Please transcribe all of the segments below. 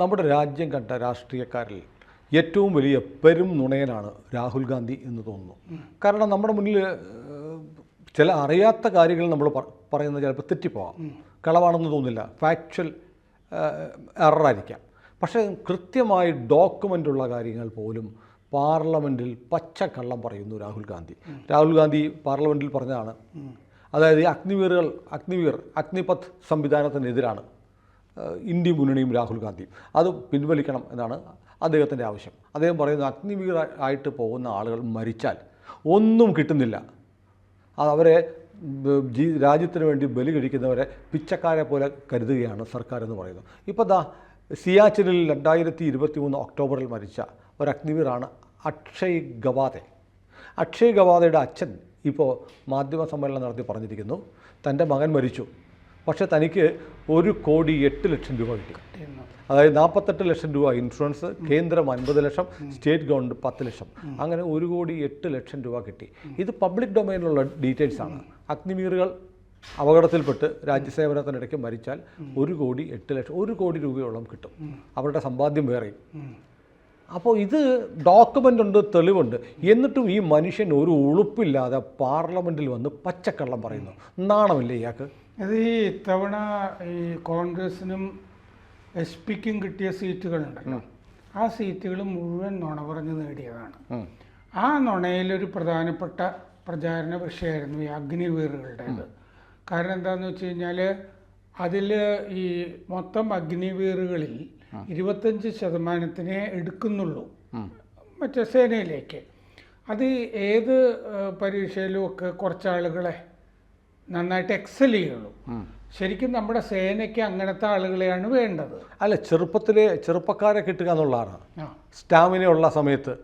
നമ്മുടെ രാജ്യം കണ്ട രാഷ്ട്രീയക്കാരിൽ ഏറ്റവും വലിയ പെരും നുണയനാണ് രാഹുൽ ഗാന്ധി എന്ന് തോന്നുന്നു. കാരണം നമ്മുടെ മുന്നിൽ ചില അറിയാത്ത കാര്യങ്ങൾ നമ്മൾ പറയുന്നത് ചിലപ്പോൾ തെറ്റിപ്പോവാം. കളവാണെന്ന് തോന്നില്ല ഫാക്ച്വൽ എററായിരിക്കാം പക്ഷേ കൃത്യമായി ഡോക്യുമെന്റ് ഉള്ള കാര്യങ്ങൾ പോലും പാർലമെന്റിൽ പച്ചക്കള്ളം പറയുന്നു രാഹുൽ ഗാന്ധി. രാഹുൽ ഗാന്ധി പാർലമെന്റിൽ പറഞ്ഞതാണ്. അതായത് അഗ്നിവീറുകൾ അഗ്നിവീർ അഗ്നിപഥ് സംവിധാനത്തിനെതിരാണ്. ഇന്ത്യ മുന്നണിയും രാഹുൽ ഗാന്ധിയും. അത് പിൻവലിക്കണം എന്നാണ് അദ്ദേഹത്തിന്റെ ആവശ്യം. അദ്ദേഹം പറയുന്നത് അഗ്നിവീർ ആയിട്ട് പോകുന്ന ആളുകൾ മരിച്ചാൽ ഒന്നും കിട്ടുന്നില്ല. അത് അവരെ ജീ രാജ്യത്തിന് വേണ്ടി ബലി കഴിക്കുന്നവരെ പിച്ചക്കാരെ പോലെ കരുതുകയാണ് സർക്കാർ എന്ന് പറയുന്നത് ഇപ്പോൾ ദാ സിയാച്ചിനിൽ രണ്ടായിരത്തി ഇരുപത്തി മൂന്ന് ഒക്ടോബറിൽ മരിച്ച ഒരു അഗ്നിവീറാണ് അക്ഷയ് ഗവാദെ. അക്ഷയ് ഗവാദയുടെ അച്ഛൻ ഇപ്പോൾ മാധ്യമ സമ്മേളനം നടത്തി പറഞ്ഞിരിക്കുന്നു തന്റെ മകൻ മരിച്ചു. പക്ഷേ തനിക്ക് ഒരു കോടി എട്ട് ലക്ഷം രൂപ കിട്ടി. അതായത് നാൽപ്പത്തെട്ട് ലക്ഷം രൂപ ഇൻഷുറൻസ് കേന്ദ്രം അൻപത് ലക്ഷം സ്റ്റേറ്റ് ഗവൺമെന്റ് പത്ത് ലക്ഷം. അങ്ങനെ ഒരു കോടി എട്ട് ലക്ഷം രൂപ കിട്ടി. ഇത് പബ്ലിക് ഡൊമൈനിലുള്ള ഡീറ്റെയിൽസ് ആണ്. അഗ്നിമീറുകൾ അപകടത്തിൽപ്പെട്ട് രാജ്യസേവനത്തിനിടയ്ക്ക് മരിച്ചാൽ ഒരു കോടി എട്ട് ലക്ഷം ഒരു കോടി രൂപയോളം കിട്ടും. അവരുടെ സമ്പാദ്യം വേറെയും. അപ്പോൾ ഇത് ഡോക്യുമെന്റ് ഉണ്ട് തെളിവുണ്ട്. എന്നിട്ടും ഈ മനുഷ്യൻ ഒരു ഉളുപ്പില്ലാതെ പാർലമെന്റിൽ വന്ന് പച്ചക്കള്ളം പറയുന്നു. നാണമില്ലേ ഇയാൾക്ക്? അത് ഈ ഇത്തവണ ഈ കോൺഗ്രസിനും എസ് പിക്കും കിട്ടിയ സീറ്റുകളുണ്ടല്ലോ ആ സീറ്റുകൾ മുഴുവൻ നുണ പറഞ്ഞ് നേടിയതാണ്. ആ നുണയിലൊരു പ്രധാനപ്പെട്ട പ്രചാരണ വിഷയമായിരുന്നു ഈ അഗ്നിവീറുകളുടേത്. കാരണം എന്താണെന്ന് വെച്ച് കഴിഞ്ഞാൽ അതിൽ ഈ മൊത്തം അഗ്നിവീറുകളിൽ ഇരുപത്തഞ്ച് ശതമാനത്തിനെ എടുക്കുന്നുള്ളൂ. മറ്റേ സേനയിലേക്ക്. അത് ഏത് പരീക്ഷയിലും ഒക്കെ കുറച്ച് ആളുകളെ നന്നായിട്ട് എക്സൽ ചെയ്യുള്ളൂ. ശരിക്കും നമ്മുടെ സേനയ്ക്ക് അങ്ങനത്തെ ആളുകളെയാണ് വേണ്ടത്. അല്ല ചെറുപ്പത്തിലെ ചെറുപ്പക്കാരെ കിട്ടുക എന്നുള്ളതാണ്. സ്റ്റാമിന ഉള്ള സമയത്ത്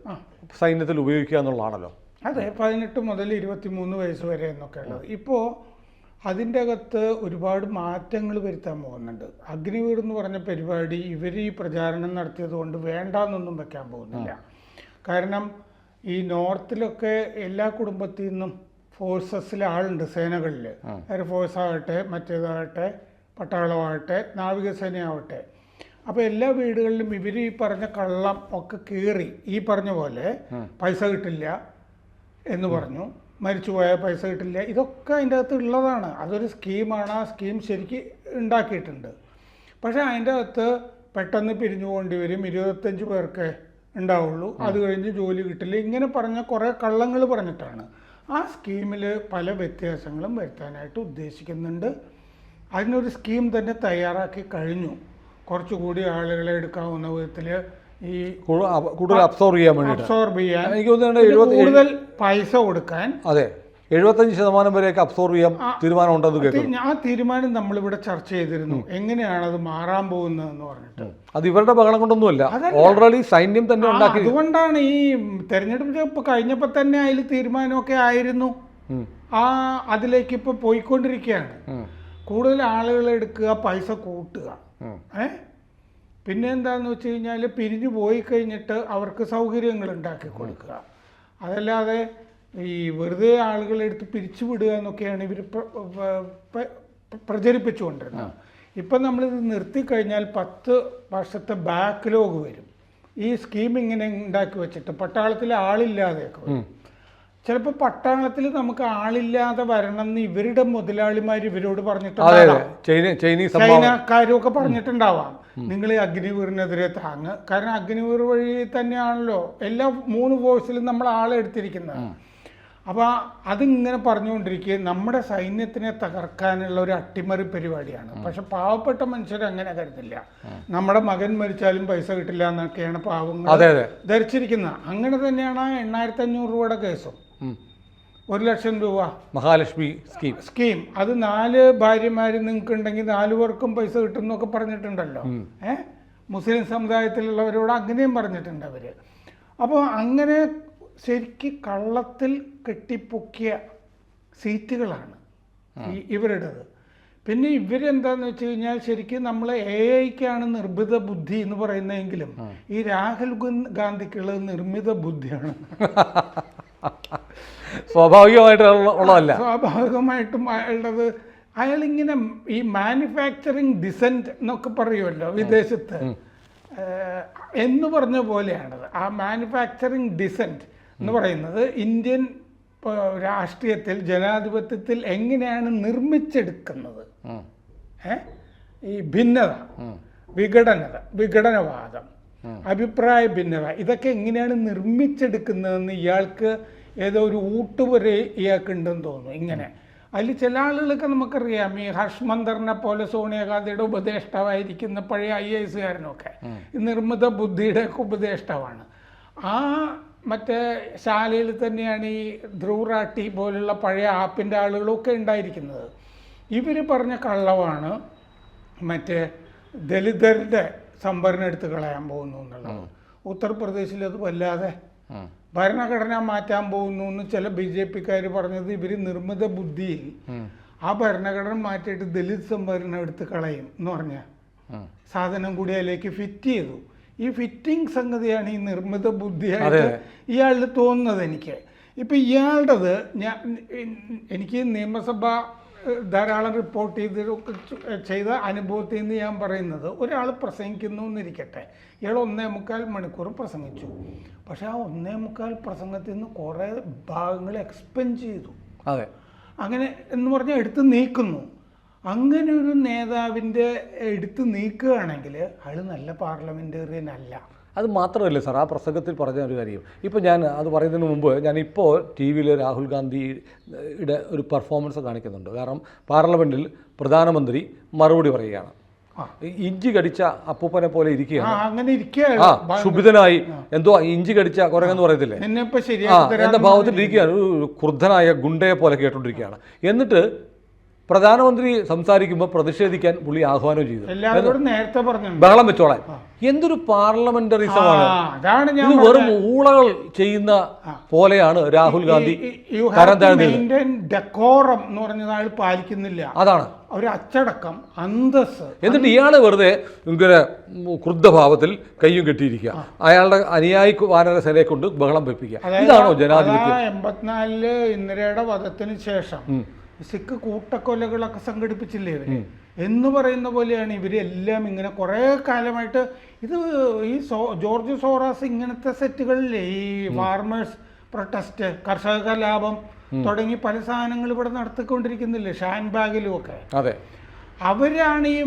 സൈന്യത്തിൽ ഉപയോഗിക്കുക എന്നുള്ളതാണല്ലോ. അതെ പതിനെട്ട് മുതൽ ഇരുപത്തിമൂന്ന് വയസ്സ് വരെ എന്നൊക്കെ ഉള്ളത് ഇപ്പോൾ അതിന്റെ അകത്ത് ഒരുപാട് മാറ്റങ്ങൾ വരുത്താൻ പോകുന്നുണ്ട്. അഗ്നിവീർ എന്ന് പറഞ്ഞ പരിപാടി ഇവർ ഈ പ്രചാരണം നടത്തിയത് കൊണ്ട് വേണ്ടാന്നൊന്നും വെക്കാൻ പോകുന്നില്ല. കാരണം ഈ നോർത്തിലൊക്കെ എല്ലാ കുടുംബത്തിൽ നിന്നും ഫോഴ്സസിൽ ആളുണ്ട് സേനകളിൽ എയർഫോഴ്സ് ആകട്ടെ മറ്റേതാകട്ടെ പട്ടാളമാകട്ടെ നാവികസേനയാവട്ടെ. അപ്പോൾ എല്ലാ വീടുകളിലും ഇവർ ഈ പറഞ്ഞ കള്ളം ഒക്കെ കീറി ഈ പറഞ്ഞ പോലെ പൈസ കിട്ടില്ല എന്ന് പറഞ്ഞു. മരിച്ചു പോയ പൈസ കിട്ടില്ല. ഇതൊക്കെ അതിന്റെ അകത്ത് ഉള്ളതാണ്. അതൊരു സ്കീമാണ്. ആ സ്കീം ശരിക്ക് ഉണ്ടാക്കിയിട്ടുണ്ട്. പക്ഷേ അതിന്റെ അകത്ത് പെട്ടെന്ന് പിരിഞ്ഞു പോകേണ്ടി വരും. ഇരുപത്തഞ്ച് പേർക്ക് ഉണ്ടാവുള്ളൂ. അത് കഴിഞ്ഞ് ജോലി കിട്ടില്ല. ഇങ്ങനെ പറഞ്ഞ കുറേ കള്ളങ്ങൾ പറഞ്ഞിട്ടാണ്. ആ സ്കീമിൽ പല വ്യത്യാസങ്ങളും വരുത്താനായിട്ട് ഉദ്ദേശിക്കുന്നുണ്ട്. അതിനൊരു സ്കീം തന്നെ തയ്യാറാക്കി കഴിഞ്ഞു. കുറച്ചുകൂടി ആളുകളെ എടുക്കാവുന്ന വിധത്തിൽ ഈ കൂടുതൽ അബ്സോർബ് ചെയ്യാൻ അബ്സോർബ് ചെയ്യാൻ എനിക്ക് കൂടുതൽ പൈസ കൊടുക്കാൻ അതെ. എഴുപത്തഞ്ച് ശതമാനം വരെയൊക്കെ അബ്സോർവ് ചെയ്യാൻ തീരുമാനം ഉണ്ടെന്ന് കേൾക്കുന്നു. ആ തീരുമാനം നമ്മളിവിടെ ചർച്ച ചെയ്തിരുന്നു. എങ്ങനെയാണ് അത് മാറാൻ പോകുന്നതെന്ന് പറഞ്ഞിട്ട്. അത് ഇവരുടെ ബഹളം കൊണ്ടൊന്നുമല്ല. ഓൾറെഡി സൈന്യം തന്നെ ഉണ്ടാക്കി. അതുകൊണ്ടാണ് ഈ തെരഞ്ഞെടുപ്പ് കഴിഞ്ഞപ്പോ കഴിഞ്ഞപ്പോൾ തന്നെ അതിൽ തീരുമാനമൊക്കെ ആയിരുന്നു. ആ അതിലേക്ക് ഇപ്പൊ പോയിക്കൊണ്ടിരിക്കുകയാണ്. കൂടുതൽ ആളുകൾ എടുക്കുക പൈസ കൂട്ടുക. ഏ? പിന്നെ എന്താന്ന് വെച്ച് കഴിഞ്ഞാൽ പിരിഞ്ഞു പോയി കഴിഞ്ഞിട്ട് അവർക്ക് സൗകര്യങ്ങൾ ഉണ്ടാക്കി കൊടുക്കുക. അതല്ലാതെ ഈ വെറുതെ ആളുകളെ എടുത്ത് പിരിച്ചു വിടുക എന്നൊക്കെയാണ് ഇവർ പ്രചരിപ്പിച്ചുകൊണ്ടിരുന്നത്. ഇപ്പം നമ്മളിത് നിർത്തിക്കഴിഞ്ഞാൽ പത്ത് വർഷത്തെ ബാക്ക് ബാക്ക്ലോഗ് വരും. ഈ സ്കീം ഇങ്ങനെ ഉണ്ടാക്കി വെച്ചിട്ട് പട്ടാളത്തിൽ ആളില്ലാതെയൊക്കെ വരും. ചിലപ്പോൾ പട്ടാളത്തിൽ നമുക്ക് ആളില്ലാതെ വരണം എന്ന് ഇവരുടെ മുതലാളിമാർ ഇവരോട് പറഞ്ഞിട്ടുണ്ടാവാം. ചൈനക്കാരുമൊക്കെ പറഞ്ഞിട്ടുണ്ടാവാം. നിങ്ങൾ അഗ്നിവീറിനെതിരെ താങ്ങ്. കാരണം അഗ്നിവീർ വഴി തന്നെയാണല്ലോ എല്ലാ മൂന്ന് ഫോഴ്സിലും നമ്മൾ ആളെ എടുത്തിരിക്കുന്നത്. അപ്പോൾ അതിങ്ങനെ പറഞ്ഞുകൊണ്ടിരിക്കുക നമ്മുടെ സൈന്യത്തിനെ തകർക്കാനുള്ള ഒരു അട്ടിമറി പരിപാടിയാണ്. പക്ഷെ പാവപ്പെട്ട മനുഷ്യർ അങ്ങനെ കരുതില്ല. നമ്മുടെ മകൻ മരിച്ചാലും പൈസ കിട്ടില്ല എന്നൊക്കെയാണ് പാവങ്ങൾ ധരിച്ചിരിക്കുന്നത്. അങ്ങനെ തന്നെയാണ് ആ എണ്ണായിരത്തി അഞ്ഞൂറ് രൂപയുടെ കേസും. ഒരു ലക്ഷം രൂപ. മഹാലക്ഷ്മി സ്കീം. സ്കീം. അത് നാല് ഭാര്യമാര് നിങ്ങൾക്ക് ഉണ്ടെങ്കിൽ നാലു പേർക്കും പൈസ കിട്ടും എന്നൊക്കെ പറഞ്ഞിട്ടുണ്ടല്ലോ. ഏഹ് മുസ്ലിം സമുദായത്തിലുള്ളവരോട് അങ്ങനെയും പറഞ്ഞിട്ടുണ്ട് അവർ. അപ്പോൾ അങ്ങനെ ശരിക്ക് കള്ളത്തിൽ കെട്ടിപ്പൊക്കിയ സീറ്റുകളാണ് ഈ ഇവരുടേത്. പിന്നെ ഇവരെന്താന്ന് വെച്ച് കഴിഞ്ഞാൽ ശരിക്കും നമ്മൾ എ ഐക്കാണ് നിർമ്മിത ബുദ്ധി എന്ന് പറയുന്നതെങ്കിലും ഈ രാഹുൽ ഗാന്ധിക്കുള്ള ഗാന്ധിക്കുള്ളത് നിർമ്മിത ബുദ്ധിയാണ്. സ്വാഭാവികമായിട്ട് ഉള്ളതല്ല. സ്വാഭാവികമായിട്ടും അയാളുടേത്. അയാളിങ്ങനെ ഈ മാനുഫാക്ചറിങ് ഡിസെന്റ് എന്നൊക്കെ പറയുമല്ലോ വിദേശത്ത്. എന്ന് പറഞ്ഞ പോലെയാണത് ആ മാനുഫാക്ചറിങ് ഡിസെന്റ് എന്ന് പറയുന്നത് ഇന്ത്യൻ രാഷ്ട്രീയത്തിൽ ജനാധിപത്യത്തിൽ എങ്ങനെയാണ് നിർമ്മിച്ചെടുക്കുന്നത്? ഏ? ഈ ഭിന്നത വിഘടനത വിഘടനവാദം അഭിപ്രായ ഭിന്നത ഇതൊക്കെ എങ്ങനെയാണ് നിർമ്മിച്ചെടുക്കുന്നതെന്ന് ഇയാൾക്ക് ഏതോ ഒരു ഊട്ടുവരെ ഇയാൾക്ക് ഉണ്ടെന്ന് തോന്നുന്നു ഇങ്ങനെ. അതിൽ ചില ആളുകളൊക്കെ നമുക്കറിയാം ഈ ഹർഷ് മന്ദറിനെ പോലെ സോണിയാഗാന്ധിയുടെ ഉപദേഷ്ടാവായിരിക്കുന്ന പഴയ ഐ എ എസുകാരനൊക്കെ നിർമ്മിത ബുദ്ധിയുടെ ഒക്കെ ഉപദേഷ്ടാവാണ്. ആ മറ്റേ ശാലയിൽ തന്നെയാണ് ഈ ധ്രുവറാട്ടി പോലുള്ള പഴയ ആപ്പിന്റെ ആളുകളൊക്കെ ഉണ്ടായിരിക്കുന്നത്. ഇവർ പറഞ്ഞ കള്ളവാണ് മറ്റേ ദലിതരുടെ സംഭരണം എടുത്ത് കളയാൻ പോകുന്നു എന്നുള്ളത്. ഉത്തർപ്രദേശിൽ അത് വല്ലാതെ. ഭരണഘടന മാറ്റാൻ പോകുന്നു എന്ന് ചില ബി ജെ പിക്കാർ പറഞ്ഞത് ഇവർ നിർമ്മിത ബുദ്ധിയിൽ ആ ഭരണഘടന മാറ്റിയിട്ട് ദലിത് സംവരണം എടുത്ത് കളയും എന്ന് പറഞ്ഞ സാധനം കൂടി അതിലേക്ക് ഫിറ്റ് ചെയ്തു. ഈ ഫിറ്റിംഗ് സംഗതിയാണ് ഈ നിർമ്മിത ബുദ്ധിയായിട്ട്. ഇയാളിൽ തോന്നുന്നത് എനിക്ക്. ഇപ്പം ഇയാളുടേത് ഞാൻ എനിക്ക് നിയമസഭ ധാരാളം റിപ്പോർട്ട് ചെയ്ത് ചെയ്ത അനുഭവത്തിൽ നിന്ന് ഞാൻ പറയുന്നത് ഒരാൾ പ്രസംഗിക്കുന്നു എന്നിരിക്കട്ടെ ഇയാൾ ഒന്നേ മുക്കാൽ മണിക്കൂർ പ്രസംഗിച്ചു. പക്ഷേ ആ ഒന്നേ മുക്കാൽ പ്രസംഗത്തിൽ നിന്ന് കുറേ ഭാഗങ്ങൾ എക്സ്പെൻഡ് ചെയ്തു. അതെ. അങ്ങനെ എന്ന് പറഞ്ഞാൽ എടുത്ത് നീക്കുന്നു. അങ്ങനെ ഒരു നേതാവിന്റെ എടുത്ത് നീക്കുകയാണെങ്കിൽ അയാൾ നല്ല പാർലമെന്റേറിയൻ അല്ല. അത് മാത്രമല്ല സാർ ആ പ്രസംഗത്തിൽ പറഞ്ഞ ഒരു കാര്യം. ഇപ്പോൾ ഞാൻ അത് പറയുന്നതിന് മുമ്പ് ഞാൻ ഇപ്പോൾ ടി വിയിൽ രാഹുൽ ഗാന്ധിയുടെ ഒരു പെർഫോമൻസ് കാണിക്കുന്നുണ്ട്. കാരണം പാർലമെന്റിൽ പ്രധാനമന്ത്രി മറുപടി പറയുകയാണ്. ഇഞ്ചി കടിച്ച അപ്പൂപ്പനെ പോലെ ഇരിക്കുകയാണ്. അങ്ങനെ ഇരിക്കുകയാണ്. എന്തോ ഇഞ്ചി കടിച്ച കുരങ്ങെന്ന് പറയത്തില്ലേ? തരാം ഭാവത്തിൽ ഇരിക്കുകയാണ്. ഒരു ക്രുദ്ധനായ ഗുണ്ടയെ പോലെ കേട്ടോണ്ടിരിക്കുകയാണ്. എന്നിട്ട് പ്രധാനമന്ത്രി സംസാരിക്കുമ്പോൾ പ്രതിഷേധിക്കാൻ പുള്ളി ആഹ്വാനം ചെയ്തു. നേരത്തെ പറഞ്ഞു ബഹളം വെച്ചോളാൻ. എന്തൊരു പാർലമെന്ററിസമാണ് ഇത് വെറും ഊളകൾ ചെയ്യുന്ന പോലെയാണ് രാഹുൽ ഗാന്ധി ഡെക്കോറം എന്ന് പറഞ്ഞത് അയാൾ പാലിക്കുന്നില്ല. അതാണ്. ഒരു അച്ചടക്കം അന്തസ് എന്നിട്ട് ഇയാൾ വെറുതെ ഇങ്ങനെ ക്രുദ്ധഭാവത്തിൽ കയ്യും കെട്ടിയിരിക്കുക. അയാളുടെ അനുയായി വാനര സേനയെ കൊണ്ട് ബഹളം വെപ്പിക്കുക. ഇതാണോ ജനാധിപത്യം? എൺപത്തിനാലിൽ ഇന്ദിരയുടെ വധത്തിന് ശേഷം സിഖ് കൂട്ടക്കൊലകളൊക്കെ സംഘടിപ്പിച്ചില്ലേ ഇവർ? എന്ന് പറയുന്ന പോലെയാണ് ഇവരെല്ലാം ഇങ്ങനെ കുറേ കാലമായിട്ട് ഇത് ഈ സോ ജോർജ് സോറാസ് ഇങ്ങനത്തെ സെറ്റുകളില്ലേ? ഈ ഫാർമേഴ്സ് പ്രൊട്ടസ്റ്റ് കർഷക ലാഭം തുടങ്ങി പല സാധനങ്ങൾ ഇവിടെ നടത്തിക്കൊണ്ടിരിക്കുന്നില്ലേ? ഷാൻ ബാഗിലും ഒക്കെ. അതെ. അവരാണ് ഈ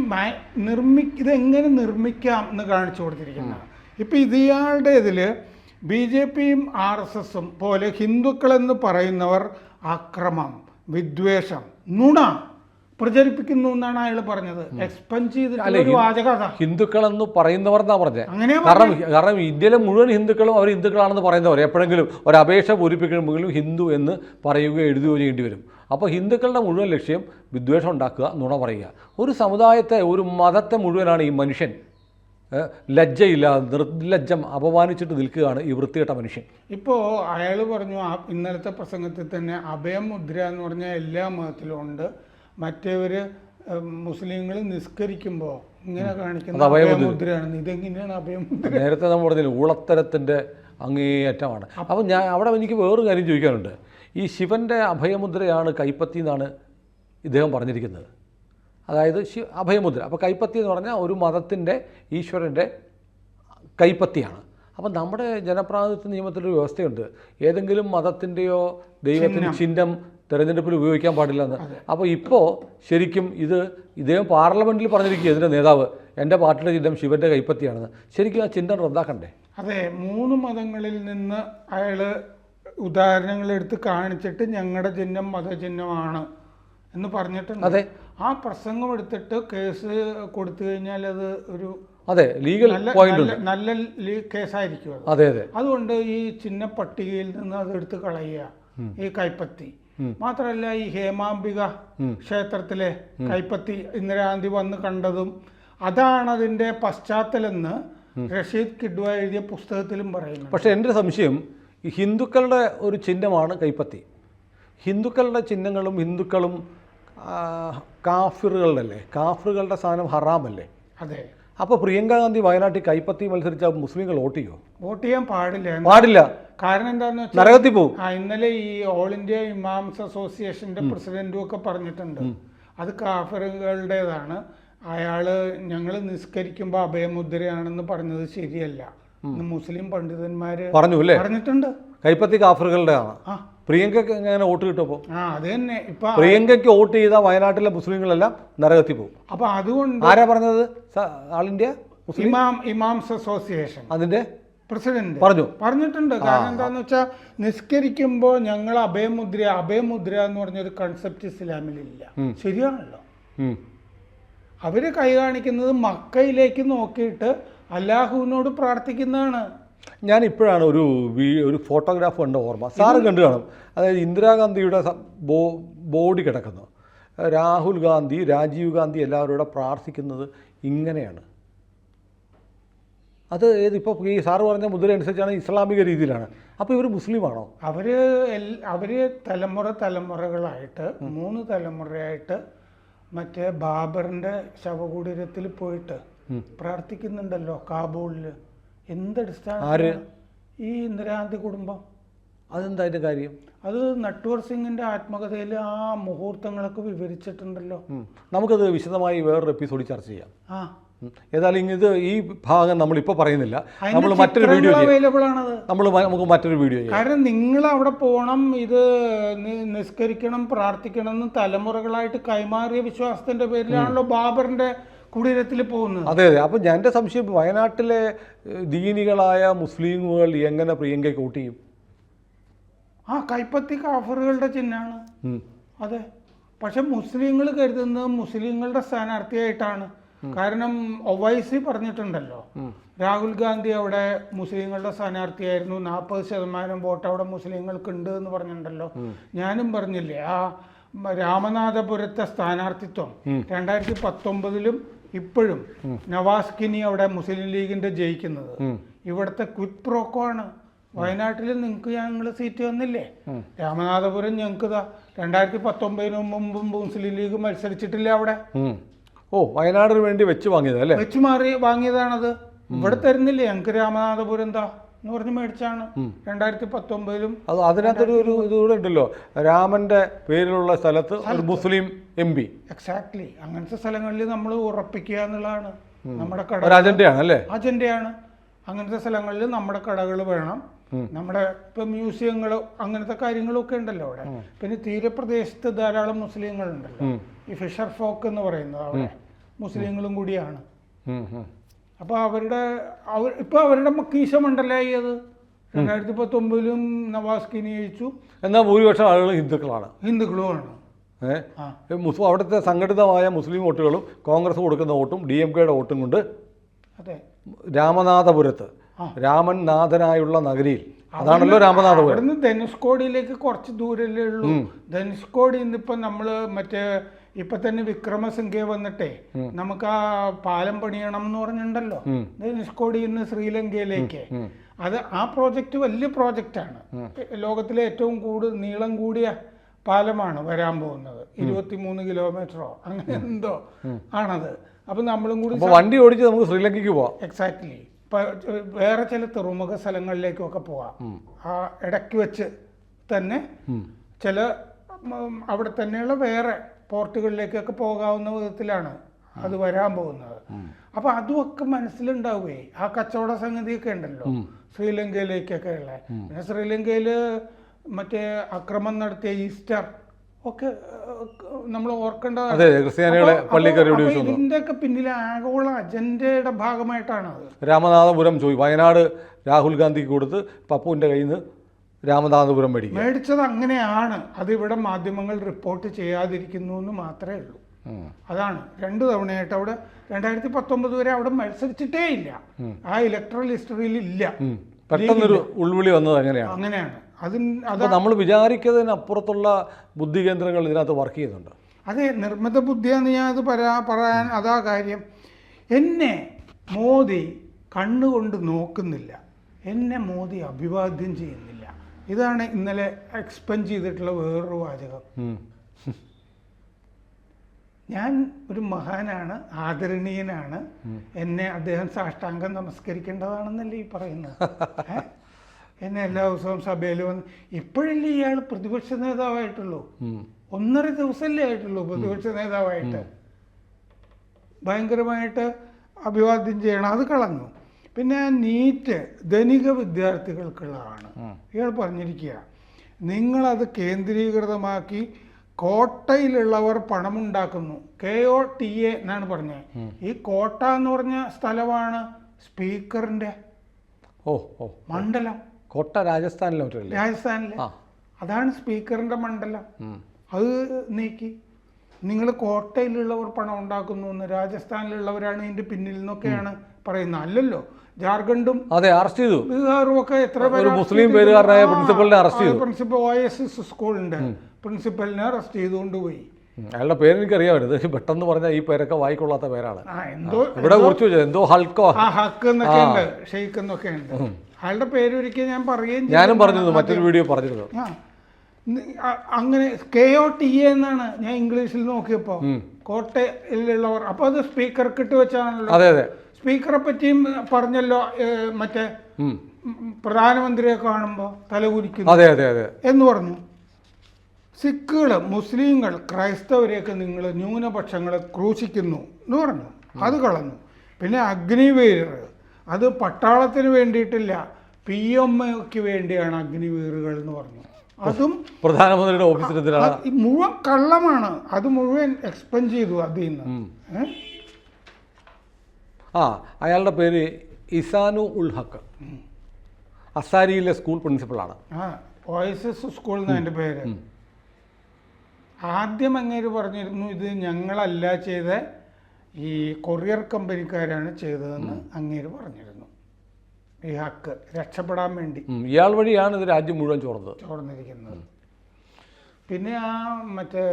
നിർമ്മി ഇതെങ്ങനെ നിർമ്മിക്കാം എന്ന് കാണിച്ചു കൊടുത്തിരിക്കുന്നത്. ഇപ്പം ഇത് ഇയാളുടെ ഇതിൽ ബി ജെ പിയും ആർ എസ് എസും പോലെ ഹിന്ദുക്കളെന്ന് പറയുന്നവർ അക്രമം. വിദ്വേഷം നുണ പ്രചരിപ്പിക്കുന്നു എന്നാണ് അയാൾ പറഞ്ഞത്. എക്സ്പെൻസ് ചെയ്തിട്ടുള്ള ഒരു എന്ന് പറയുന്നവർ എന്നാ പറഞ്ഞത് കാരണം കാരണം ഇന്ത്യയിലെ മുഴുവൻ ഹിന്ദുക്കളും അവർ ഹിന്ദുക്കളാണെന്ന് പറയുന്നവർ. എപ്പോഴെങ്കിലും ഒരു അപേക്ഷ പൂരിപ്പിക്കുമ്പോഴും ഹിന്ദു എന്ന് പറയുക എഴുതുകയോ ചെയ്യേണ്ടി വരും. അപ്പോൾ ഹിന്ദുക്കളുടെ മുഴുവൻ ലക്ഷ്യം വിദ്വേഷം ഉണ്ടാക്കുക നുണ പറയുക. ഒരു സമുദായത്തെ ഒരു മതത്തെ മുഴുവനാണ് ഈ മനുഷ്യൻ ഏഹ്, ലജ്ജയില്ലാതെ നിർലജ്ജം അപമാനിച്ചിട്ട് നിൽക്കുകയാണ് ഈ വൃത്തികെട്ട മനുഷ്യൻ. ഇപ്പോൾ അയാൾ പറഞ്ഞു ആ ഇന്നലത്തെ പ്രസംഗത്തിൽ തന്നെ അഭയമുദ്ര എന്ന് പറഞ്ഞാൽ എല്ലാ മതത്തിലും ഉണ്ട്. മറ്റേവർ മുസ്ലിങ്ങൾ നിസ്കരിക്കുമ്പോൾ ഇങ്ങനെ കാണിക്കുന്നത് അഭയമുദ്രയാണ് ഇതെങ്ങനെയാണ് അഭയമുദ്ര നേരത്തെ നമ്മൾ പറഞ്ഞില്ല ഊളത്തരത്തിന്റെ അങ്ങേയറ്റമാണ്. അപ്പോൾ ഞാൻ അവിടെ എനിക്ക് വേറൊരു കാര്യം ചോദിക്കാനുണ്ട്. ഈ ശിവന്റെ അഭയമുദ്രയാണ് കൈപ്പത്തി എന്നാണ് ഇദ്ദേഹം പറഞ്ഞിരിക്കുന്നത്. അതായത് ശിവ അഭയമുദ്ര. അപ്പോൾ കൈപ്പത്തി എന്ന് പറഞ്ഞാൽ ഒരു മതത്തിന്റെ ഈശ്വരന്റെ കൈപ്പത്തിയാണ്. അപ്പം നമ്മുടെ ജനപ്രാതിനിധ്യ നിയമത്തിലൊരു വ്യവസ്ഥയുണ്ട്. ഏതെങ്കിലും മതത്തിന്റെയോ ദൈവത്തിന്റെ ചിഹ്നം. തെരഞ്ഞെടുപ്പിൽ ഉപയോഗിക്കാൻ പാടില്ലെന്ന് അപ്പോൾ ഇപ്പോൾ ശരിക്കും ഇത് ഇദ്ദേഹം പാർലമെന്റിൽ പറഞ്ഞിരിക്കുക ഇതിന്റെ നേതാവ്. എന്റെ പാർട്ടിയുടെ ചിഹ്നം ശിവന്റെ കൈപ്പത്തിയാണെന്ന്. ശരിക്കും ആ ചിഹ്നം റദ്ദാക്കണ്ടേ? അതെ മൂന്ന് മതങ്ങളിൽ നിന്ന് അയാൾ ഉദാഹരണങ്ങൾ എടുത്ത് കാണിച്ചിട്ട് ഞങ്ങളുടെ ചിഹ്നം മതചിഹ്നമാണ് എന്ന് പറഞ്ഞിട്ടുണ്ട്. അതെ. ആ പ്രസംഗം എടുത്തിട്ട് കേസ് കൊടുത്തു കഴിഞ്ഞാൽ അത് ഒരു അതെ ലീഗൽ നല്ല പോയിന്റ് നല്ല കേസായിരിക്കും അത്. അതെ അതെ. അതുകൊണ്ട് ഈ ചിഹ്ന പട്ടികയിൽ നിന്ന് അത് എടുത്ത് കളയുക ഈ കൈപ്പത്തി. മാത്രമല്ല ഈ ഹേമാംബിക ക്ഷേത്രത്തിലെ കൈപ്പത്തി ഇന്ദിരാഗാന്ധി വന്ന് കണ്ടതും അതാണ് അതിന്റെ പശ്ചാത്തലെന്ന് റഷീദ് കിഡ്വ എഴുതിയ പുസ്തകത്തിലും പറയുന്നു പക്ഷേ എന്റെ സംശയം ഹിന്ദുക്കളുടെ ഒരു ചിഹ്നമാണ് കൈപ്പത്തി. ഹിന്ദുക്കളുടെ ചിഹ്നങ്ങളും ഹിന്ദുക്കളും കാഫിറുകളുടെ അല്ലേ കാഫിറുകളുടെ സാധനം ഹറാമല്ലേ? അതെ. അപ്പോൾ പ്രിയങ്ക ഗാന്ധി വയനാട്ടിൽ കൈപ്പത്തി മത്സരിച്ച മുസ്ലിങ്ങൾ വോട്ട് ചെയ്യോ? വോട്ട് ചെയ്യാൻ പാടില്ല. പാടില്ല. കാരണം എന്താന്ന് വെച്ചാൽ നരകത്തിൽ പോകും. ആ ഇന്നലെ ഈ ഓൾ ഇന്ത്യ ഇമാംസ് അസോസിയേഷന്റെ പ്രസിഡന്റും ഒക്കെ പറഞ്ഞിട്ടുണ്ട്. അത് കാഫറുകളുടേതാണ്. അയാൾ ഞങ്ങൾ നിസ്കരിക്കുമ്പോൾ അഭയമുദ്രയാണെന്ന് പറഞ്ഞത് ശരിയല്ല. മുസ്ലിം പണ്ഡിതന്മാര് പറഞ്ഞു അല്ലേ പറഞ്ഞിട്ടുണ്ട്. കൈപ്പത്തി കാഫറുകളുടെ ആണ് ആ. പ്രിയങ്കയ്ക്ക് എങ്ങനെ വോട്ട് കിട്ടുമ്പോൾ. ആ അത് തന്നെ. ഇപ്പൊ പ്രിയങ്കയ്ക്ക് വോട്ട് ചെയ്ത വയനാട്ടിലെ മുസ്ലിങ്ങളെല്ലാം നരകത്തിൽ പോകും അപ്പൊ അതുകൊണ്ട് ആരാ പറഞ്ഞത്? All India? Imam imams association. അതിന്റെ? പ്രസിഡന്റ്. പറഞ്ഞു. പറഞ്ഞിട്ടുണ്ട്. കാരണം എന്താന്ന് വെച്ചാൽ നിസ്കരിക്കുമ്പോൾ ഞങ്ങൾ അഭയമുദ്ര അഭയമുദ്ര എന്ന് പറഞ്ഞൊരു കൺസെപ്റ്റ് ഇസ്ലാമിലില്ല. ശരിയാണല്ലോ. അവർ കൈ കാണിക്കുന്നത് മക്കയിലേക്ക് നോക്കിയിട്ട് അല്ലാഹുവിനോട് പ്രാർത്ഥിക്കുന്നതാണ്. ഞാൻ ഇപ്പോഴാണ് ഒരു ഒരു ഫോട്ടോഗ്രാഫ് കണ്ട ഓർമ്മ. സാറ് കണ്ടു കാണും. അതായത് ഇന്ദിരാഗാന്ധിയുടെ ബോ ബോഡി കിടക്കുന്നു. രാഹുൽ ഗാന്ധി രാജീവ് ഗാന്ധി എല്ലാവരും കൂടെ പ്രാർത്ഥിക്കുന്നത് ഇങ്ങനെയാണ്. അത് ഏത് ഇപ്പോൾ ഈ സാറ് പറഞ്ഞ മുദ്ര അനുസരിച്ചാണ് ഇസ്ലാമിക രീതിയിലാണ്. അപ്പോൾ ഇവർ മുസ്ലിമാണോ? അവർ അവർ അവർ തലമുറ തലമുറകളായിട്ട് മൂന്ന് തലമുറയായിട്ട് മറ്റേ ബാബറിന്റെ ശവകുടീരത്തിൽ പോയിട്ട് പ്രാർത്ഥിക്കുന്നുണ്ടല്ലോ കാബൂളിൽ. എന്തടിസ്ഥാന ഈ ഇന്ദിരാഗാന്ധി കുടുംബം? അതെന്താ അതിന്റെ കാര്യം? അത് നട്വർ സിംഗിന്റെ ആത്മകഥയിൽ ആ മുഹൂർത്തങ്ങളൊക്കെ വിവരിച്ചിട്ടുണ്ടല്ലോ. ഉം. നമുക്കത് വിശദമായി വേറൊരു എപ്പിസോഡിൽ ചർച്ച ചെയ്യാം. ആ. ഉം. ഏതായാലും ഇത് ഈ ഭാഗം നമ്മൾ ഇപ്പോൾ പറയുന്നില്ല നമ്മൾ മറ്റൊരു വീഡിയോ ചെയ്യാം. അവൈലബിൾ ആണത്. നമ്മൾ നമുക്ക് മറ്റൊരു വീഡിയോ ചെയ്യാം. കാരണം നിങ്ങൾ അവിടെ പോകണം ഇത് നി- നിസ്കരിക്കണം പ്രാർത്ഥിക്കണം എന്ന് തലമുറകളായിട്ട് കൈമാറിയ വിശ്വാസത്തിന്റെ പേരിലാണല്ലോ ബാബറിന്റെ കുടീരത്തിൽ പോകുന്നത്. അതെ അതെ. അപ്പം ഞാൻ എന്റെ സംശയം വയനാട്ടിലെ ദീനികളായ മുസ്ലിമുകൾ എങ്ങനെ പ്രിയങ്കയ്ക്ക് വോട്ട് ചെയ്യും? ആ കൈപ്പത്തി കാഫറുകളുടെ ചിഹ്നമാണ്. അതെ. പക്ഷെ മുസ്ലിങ്ങൾ കരുതുന്നത് മുസ്ലിങ്ങളുടെ സ്ഥാനാർത്ഥിയായിട്ടാണ്. കാരണം ഒവൈസി പറഞ്ഞിട്ടുണ്ടല്ലോ. രാഹുൽ ഗാന്ധി അവിടെ മുസ്ലിങ്ങളുടെ സ്ഥാനാർത്ഥിയായിരുന്നു. നാൽപ്പത് ശതമാനം വോട്ട് അവിടെ മുസ്ലിങ്ങൾക്ക് ഉണ്ട് എന്ന് പറഞ്ഞിട്ടുണ്ടല്ലോ. ഞാനും പറഞ്ഞില്ലേ ആ രാമനാഥപുരത്തെ സ്ഥാനാർത്ഥിത്വം രണ്ടായിരത്തി പത്തൊമ്പതിലും ഇപ്പോഴും നവാസ് കിനി അവിടെ മുസ്ലിം ലീഗിന്റെ ജയിക്കുന്നത്. ഇവിടുത്തെ ക്വിറ്റ് പ്രോക്കോ ആണ് വയനാട്ടിൽ നിങ്ങൾക്ക് ഞങ്ങൾ സീറ്റ് തന്നില്ലേ? രാമനാഥപുരം ഞങ്ങൾക്ക് ഇതാ രണ്ടായിരത്തി പത്തൊമ്പതിന് മുമ്പും മുസ്ലിം ലീഗ് മത്സരിച്ചിട്ടില്ല അവിടെ? ഓ വയനാടിന് വേണ്ടി വെച്ച് വാങ്ങിയതല്ലേ വെച്ചു വെച്ച് മാറി വാങ്ങിയതാണത്. ഇവിടെ തരുന്നില്ലേ? ഞങ്ങൾക്ക് രാമനാഥപുരം എന്താ? എന്ന് പറഞ്ഞ് മേടിച്ചാണ്. രണ്ടായിരത്തി പത്തൊമ്പതിലും അത് അതിനകത്തൊരു ഒരു ഇതുകൂടെ ഉണ്ടല്ലോ. രാമന്റെ പേരിലുള്ള സ്ഥലത്ത് ഒരു മുസ്ലിം എം പി. എക്സാക്ട്ലി അങ്ങനത്തെ സ്ഥലങ്ങളിൽ നമ്മൾ ഉറപ്പിക്കുക എന്നുള്ളതാണ്. നമ്മുടെ കട അജണ്ടയാണ് അല്ലേ? അജണ്ടയാണ് അങ്ങനത്തെ സ്ഥലങ്ങളിൽ നമ്മുടെ കടകൾ വേണം. നമ്മുടെ ഇപ്പം മ്യൂസിയങ്ങൾ അങ്ങനത്തെ കാര്യങ്ങളൊക്കെ ഉണ്ടല്ലോ അവിടെ. പിന്നെ തീരപ്രദേശത്ത് ധാരാളം മുസ്ലിങ്ങളുണ്ടല്ലോ. ഈ ഫിഷർ ഫോക്ക് എന്ന് പറയുന്നത് അവിടെ മുസ്ലിങ്ങളും കൂടിയാണ്. അപ്പോൾ അവരുടെ അവർ ഇപ്പോൾ അവരുടെ കീശ മണ്ഡലമായി അത്. രണ്ടായിരത്തി പത്തൊമ്പതിലും നവാസ് കിനി ജയിച്ചു. എന്നാൽ ഭൂരിപക്ഷം ആളുകൾ ഹിന്ദുക്കളാണ്. ഹിന്ദുക്കളുമാണ്. മുസ്ലിം അവിടുത്തെ സംഘടിതമായ മുസ്ലിം വോട്ടുകളും കോൺഗ്രസ് കൊടുക്കുന്ന വോട്ടും ഡി എം കെയുടെ വോട്ടും കൊണ്ട് അതെ. രാമനാഥപുരത്ത് രാമനാഥനായുള്ള രാമൻ നാഥനായുള്ള നഗരിയിൽ. അതാണല്ലോ രാമനാഥപുരം. ധനുഷ്കോടിയിലേക്ക് കുറച്ച് ദൂരല്ലേ ഉള്ളൂ. ധനുഷ്കോടി ഇന്നിപ്പോൾ നമ്മൾ മറ്റേ ഇപ്പൊ തന്നെ വിക്രമസിംഗെ വന്നിട്ടേ നമുക്ക് ആ പാലം പണിയണം എന്ന് പറഞ്ഞിട്ടുണ്ടല്ലോ. നിഷ്കോടിയിൽ ഇന്ന് ശ്രീലങ്കയിലേക്ക്. അത് ആ പ്രോജക്റ്റ് വലിയ പ്രോജക്റ്റാണ്. ലോകത്തിലെ ഏറ്റവും കൂടുതൽ നീളം കൂടിയ പാലമാണ് വരാൻ പോകുന്നത്. ഇരുപത്തിമൂന്ന് കിലോമീറ്ററോ അങ്ങനെ എന്തോ ആണത്. അപ്പൊ നമ്മളും കൂടി വണ്ടി ഓടിച്ച് നമുക്ക് ശ്രീലങ്കയ്ക്ക് പോവാം. എക്സാക്ട്ലി വേറെ ചില തുറമുഖ സ്ഥലങ്ങളിലേക്കൊക്കെ പോവാം. ആ ഇടയ്ക്ക് വെച്ച് തന്നെ ചില അവിടെ തന്നെയുള്ള വേറെ പോർട്ടുകളിലേക്കൊക്കെ പോകാവുന്ന വിധത്തിലാണ് അത് വരാൻ പോകുന്നത്. അപ്പൊ അതുമൊക്കെ മനസ്സിലുണ്ടാവുകയെ ആ കച്ചവട സംഗതിയൊക്കെ ഉണ്ടല്ലോ. ശ്രീലങ്കയിലേക്കൊക്കെ ഉള്ള. പിന്നെ ശ്രീലങ്കയിൽ മറ്റേ അക്രമം നടത്തിയ ഈസ്റ്റർ ഒക്കെ നമ്മൾ ഓർക്കേണ്ടതാണ്. ഇതിന്റെയൊക്കെ പിന്നിലെ ആഗോള അജണ്ടയുടെ ഭാഗമായിട്ടാണ് അത് രാമനാഥപുരം ചോയി വയനാട് രാഹുൽ ഗാന്ധിക്ക് കൊടുത്ത് പപ്പുവിന്റെ കയ്യിൽ നിന്ന് രാമനാഥപുരം മേടിക്കും മേടിച്ചത് അങ്ങനെയാണ്. അത് ഇവിടെ മാധ്യമങ്ങൾ റിപ്പോർട്ട് ചെയ്യാതിരിക്കുന്നു എന്ന് മാത്രമേ ഉള്ളൂ. അതാണ്. രണ്ട് തവണയായിട്ട് അവിടെ രണ്ടായിരത്തി പത്തൊമ്പത് വരെ അവിടെ മത്സരിച്ചിട്ടേ ഇല്ല. ആ ഇലക്ട്രൽ ഹിസ്റ്ററിയിൽ ഇല്ല. പെട്ടെന്നൊരു ഉൾവിളി വന്നത് അങ്ങനെയാണ്. അങ്ങനെയാണ്. അതിന് അത് നമ്മൾ വിചാരിക്കുന്നതിനപ്പുറത്തുള്ള ബുദ്ധി കേന്ദ്രങ്ങൾ ഇതിനകത്ത് വർക്ക് ചെയ്യുന്നുണ്ട്. അതെ നിർമ്മിത ബുദ്ധിയാന്ന് ഞാൻ അത് പറയാ പറയാൻ അതാ കാര്യം. എന്നെ മോദി കണ്ണുകൊണ്ട് നോക്കുന്നില്ല. എന്നെ മോദി അഭിവാദ്യം ചെയ്യുന്നില്ല. ഇതാണ് ഇന്നലെ എക്സ്പെൻഡ് ചെയ്തിട്ടുള്ള വേറൊരു വാചകം. ഞാൻ ഒരു മഹാനാണ് ആദരണീയനാണ്. എന്നെ അദ്ദേഹം സാഷ്ടാംഗം നമസ്കരിക്കേണ്ടതാണെന്നല്ലേ ഈ പറയുന്നത്. എന്നെ എല്ലാ ദിവസവും സഭയിൽ വന്ന് ഇപ്പോഴല്ലേ ഇയാൾ പ്രതിപക്ഷ നേതാവായിട്ടുള്ളൂ? ഒന്നര ദിവസമല്ലേ ആയിട്ടുള്ളൂ പ്രതിപക്ഷ നേതാവായിട്ട്. ഭയങ്കരമായിട്ട് അഭിവാദ്യം ചെയ്യണം. അത് കളഞ്ഞു. പിന്നെ നീറ്റ് ധനിക വിദ്യാർത്ഥികൾക്കുള്ളതാണ്. ഇയാൾ പറഞ്ഞിരിക്കുക നിങ്ങളത് കേന്ദ്രീകൃതമാക്കി കോട്ടയിലുള്ളവർ പണമുണ്ടാക്കുന്നു. കെ ഒ ടി എ എന്നാണ് പറഞ്ഞത് ഈ കോട്ട എന്ന് പറഞ്ഞ സ്ഥലമാണ് സ്പീക്കറിന്റെ ഓ ഓ മണ്ഡലം. കോട്ട രാജസ്ഥാനിലെ രാജസ്ഥാനിലെ. അതാണ് സ്പീക്കറിന്റെ മണ്ഡലം. അത് നീക്കി. നിങ്ങൾ കോട്ടയിലുള്ളവർ പണം ഉണ്ടാക്കുന്നു എന്ന് രാജസ്ഥാനിലുള്ളവരാണ് ഇതിന്റെ പിന്നിൽ നിന്നൊക്കെയാണ് പറയുന്നത്. അല്ലല്ലോ ജാർഖണ്ഡും അതെ അറസ്റ്റ് ചെയ്തു. ബീഹാറും ഒക്കെ എത്ര മുസ്ലിം പേരുകാരനായ പ്രിൻസിപ്പലിനെ അറസ്റ്റ് ചെയ്തു. പ്രിൻസിപ്പൽ ഒ എസ് എസ് സ്കൂളിന്റെ പ്രിൻസിപ്പലിനെ അറസ്റ്റ് ചെയ്തുകൊണ്ട് പോയി അയാളുടെ പേര് എനിക്കറിയാമായിരുന്നു പക്ഷെ പെട്ടെന്ന് പറഞ്ഞാൽ ഈ പേരൊക്കെ വായിക്കൊള്ളാത്ത പേരാണ്. എന്തോ ഇവിടെ കുറിച്ച് എന്തോ ഹൾക്കോ ആ ഹക്ക് എന്നൊക്കെ ഉണ്ട് ഷെയ്ക്ക് എന്നൊക്കെ ഉണ്ട്. അയാളുടെ പേര് ഒരിക്കൽ ഞാൻ പറയുകയും. ഞാനും പറഞ്ഞിരുന്നു മറ്റൊരു വീഡിയോ പറഞ്ഞിരുന്നു. അങ്ങനെ കെ ഒ ടി എ എന്നാണ് ഞാൻ ഇംഗ്ലീഷിൽ നോക്കിയപ്പോ കോട്ടയിലുള്ളവർ. അപ്പൊ അത് സ്പീക്കർ കിട്ടി വെച്ചാണല്ലോ. അതെ അതെ. സ്പീക്കറെ പറ്റിയും പറഞ്ഞല്ലോ മറ്റേ പ്രധാനമന്ത്രിയെ കാണുമ്പോൾ തലകുനിക്കുന്നു അതെ അതെ അതെ. എന്ന് പറഞ്ഞു. സിഖുകൾ മുസ്ലിങ്ങൾ ക്രൈസ്തവരെയൊക്കെ നിങ്ങൾ ന്യൂനപക്ഷങ്ങളെ ക്രൂശിക്കുന്നു എന്ന് പറഞ്ഞു. അത് കളഞ്ഞു. പിന്നെ അഗ്നിവീരർ അത് പട്ടാളത്തിന് വേണ്ടിയിട്ടില്ല. പി എം എക്ക് വേണ്ടിയാണ് അഗ്നിവീറുകൾ എന്ന് പറഞ്ഞു. അതും പ്രധാനമന്ത്രിയുടെ ഓഫീസിനെതിരാണ് മുഴുവൻ കള്ളമാണ്. അത് മുഴുവൻ എക്സ്പെൻഡ് ചെയ്തു അതിൽ നിന്ന് ആ അയാളുടെ പേര് ഇസാനു ഉൾ ഹക്ക്. അസാരിയിലെ സ്കൂൾ പ്രിൻസിപ്പളാണ് ഒ എസ് എസ് സ്കൂൾ എന്നാ എന്റെ പേര്. ആദ്യം അങ്ങേര് പറഞ്ഞിരുന്നു ഇത് ഞങ്ങളല്ല ചെയ്ത ഈ കൊറിയർ കമ്പനിക്കാരാണ് ചെയ്തതെന്ന് അങ്ങേര് പറഞ്ഞിരുന്നു. ഈ ഹക്ക് രക്ഷപ്പെടാൻ വേണ്ടി. ഇയാൾ വഴിയാണ് ഇത് രാജ്യം മുഴുവൻ ചോർന്നത്. ചോർന്നിരിക്കുന്നത്. പിന്നെ ആ മറ്റേ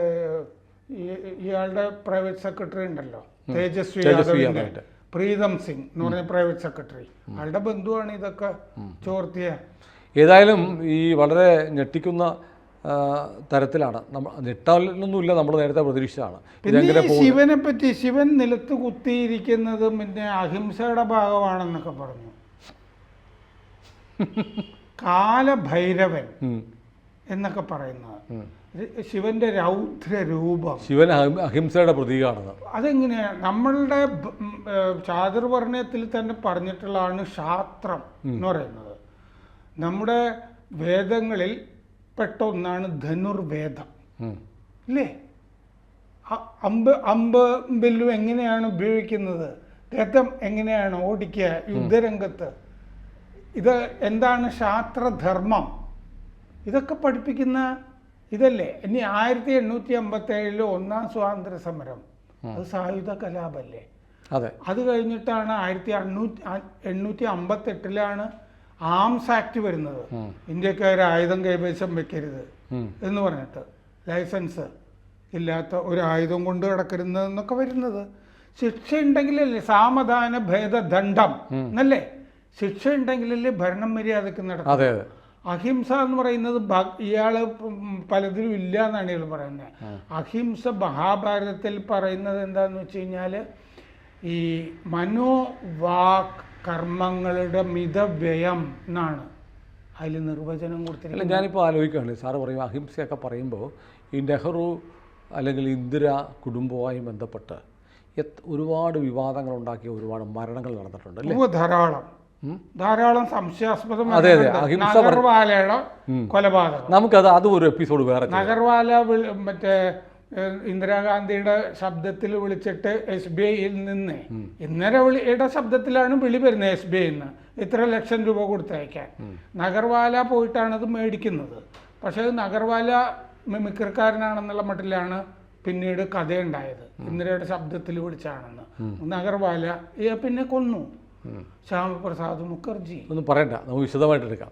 ഇയാളുടെ പ്രൈവറ്റ് സെക്രട്ടറി ഉണ്ടല്ലോ തേജസ്വി യാദവിന്റെ. പ്രീതം സിംഗ് എന്ന് പറഞ്ഞ പ്രൈവറ്റ് സെക്രട്ടറി. അയാളുടെ ബന്ധുവാണ് ഇതൊക്കെ ചോർത്തിയ. ഏതായാലും ഈ വളരെ ഞെട്ടിക്കുന്ന തരത്തിലാണ്. നമ്മൾ ഞെട്ടാലൊന്നുമില്ല നമ്മൾ നേരത്തെ പ്രതീക്ഷിച്ചതാണ്. പിന്നെ ശിവനെ പറ്റി ശിവൻ നിലത്ത് കുത്തിയിരിക്കുന്നത് പിന്നെ അഹിംസയുടെ ഭാഗമാണെന്നൊക്കെ പറഞ്ഞു. കാലഭൈരവൻ. എന്നൊക്കെ പറയുന്നത്. ശിവന്റെ രൗദ്ര രൂപം ശിവൻ അഹിംസയുടെ പ്രതീകമാണ് അതെങ്ങനെയാണ് നമ്മളുടെ ചാതുർവർണയത്തിൽ തന്നെ പറഞ്ഞിട്ടുള്ളതാണ് ശാസ്ത്രം എന്ന് പറയുന്നത്. നമ്മുടെ വേദങ്ങളിൽ പെട്ട ഒന്നാണ് ധനുർവേദം. ഇല്ലേ? അമ്പ് അമ്പ് ബില്ലും എങ്ങനെയാണ് ഉപയോഗിക്കുന്നത്? രഥം എങ്ങനെയാണ് ഓടിക്കുക? യുദ്ധരംഗത്ത് ഇത് എന്താണ് ശാസ്ത്രധർമ്മം? ഇതൊക്കെ പഠിപ്പിക്കുന്ന ഇതല്ലേ? ഇനി ആയിരത്തി എണ്ണൂറ്റി അമ്പത്തി ഏഴിൽ ഒന്നാം സ്വാതന്ത്ര്യ സമരം അത് സായുധ കലാപല്ലേ? അതെ. അത് കഴിഞ്ഞിട്ടാണ് ആയിരത്തി അണ്ണൂറ്റി എണ്ണൂറ്റി അമ്പത്തെട്ടിലാണ് ആംസ് ആക്ട് വരുന്നത്. ഇന്ത്യക്കാർ ആയുധം കൈവശം വെക്കരുത് എന്ന് പറഞ്ഞിട്ട്. ലൈസൻസ് ഇല്ലാത്ത ഒരു ആയുധം കൊണ്ട് കിടക്കരുന്നതെന്നൊക്കെ വരുന്നത്. ശിക്ഷ ഉണ്ടെങ്കിലല്ലേ സാമധാന ഭേദദണ്ഡം എന്നല്ലേ? ശിക്ഷ ഉണ്ടെങ്കിലല്ലേ ഭരണം മര്യാദയ്ക്ക് നടക്കും. അതെ അതെ. അഹിംസ എന്ന് പറയുന്നത് ഇയാൾ പലതിലും ഇല്ല എന്നാണ് ഇയാൾ പറയുന്നത്. അഹിംസ മഹാഭാരതത്തിൽ പറയുന്നത് എന്താന്ന് വെച്ച് കഴിഞ്ഞാൽ ഈ മനോവാക് കർമ്മങ്ങളുടെ മിതവ്യയം എന്നാണ്. അതിൽ നിർവചനം കൊടുത്തിരിക്കുന്നത്. ഞാനിപ്പോൾ ആലോചിക്കുകയാണ്. സാറ് പറയും അഹിംസയൊക്കെ പറയുമ്പോൾ ഈ നെഹ്റു അല്ലെങ്കിൽ ഇന്ദിര കുടുംബവുമായി ബന്ധപ്പെട്ട് ഒരുപാട് വിവാദങ്ങൾ ഉണ്ടാക്കിയ ഒരുപാട് മരണങ്ങൾ നടന്നിട്ടുണ്ട് ധാരാളം. ധാരാളം സംശയാസ്പദം അതെ, അതെ. അഹിംസ നഗർവാലയുടെ കൊലപാതകം. നമുക്കത് അത് ഒരു എപ്പിസോഡ് വേറെ. നഗർവാല മറ്റേ ഇന്ദിരാഗാന്ധിയുടെ ശബ്ദത്തിൽ വിളിച്ചിട്ട് എസ് ബി ഐയിൽ നിന്ന് ഇന്നലെ വിളിയുടെ ശബ്ദത്തിലാണ് വിളി വരുന്നത് എസ് ബി ഐയിൽ നിന്ന് ഇത്ര ലക്ഷം രൂപ കൊടുത്തയക്കാൻ. നഗർവാല പോയിട്ടാണ് അത് മേടിക്കുന്നത്. പക്ഷേ അത് നഗർവാല മിമിക്രിക്കാരനാണെന്നുള്ള മട്ടിലാണ് പിന്നീട് കഥയുണ്ടായത്. ഇന്ദിരയുടെ ശബ്ദത്തിൽ വിളിച്ചാണെന്ന്. നഗർവാല പിന്നെ കൊന്നു. ശ്യാമപ്രസാദ് മുഖർജി. ഒന്നും പറയണ്ട. നമുക്ക് വിശദമായിട്ട് എടുക്കാം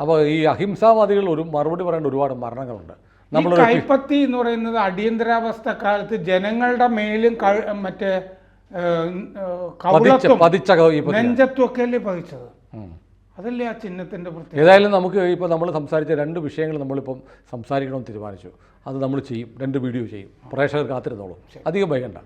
അപ്പോൾ ഈ അഹിംസാവാദികൾ ഒരു മറുപടി പറയേണ്ട ഒരുപാട് മരണങ്ങളുണ്ട്. നമ്മൾ കൈപ്പത്തി എന്ന് പറയുന്നത് അടിയന്തരാവസ്ഥ കാലത്ത് ജനങ്ങളുടെ മേലും മറ്റേ ഏഹ്, ഏഹ്, പതിച്ച കവിളത്തും പതിച്ച ക- ഈ പതി- നെഞ്ചത്തും ഒക്കെ അല്ലേ പതിച്ചത് അതല്ലേ ആ ചിഹ്നത്തിന്റെ പ്രത്യേകത? ഏതായാലും നമുക്ക് ഇപ്പോൾ നമ്മൾ സംസാരിച്ച രണ്ട് വിഷയങ്ങൾ നമ്മളിപ്പം സംസാരിക്കണമെന്ന് തീരുമാനിച്ചു. അത് നമ്മൾ ചെയ്യും. രണ്ട് വീഡിയോ ചെയ്യും. പ്രേക്ഷകർ കാത്തിരുന്നോളൂ. അധികം വൈകണ്ട.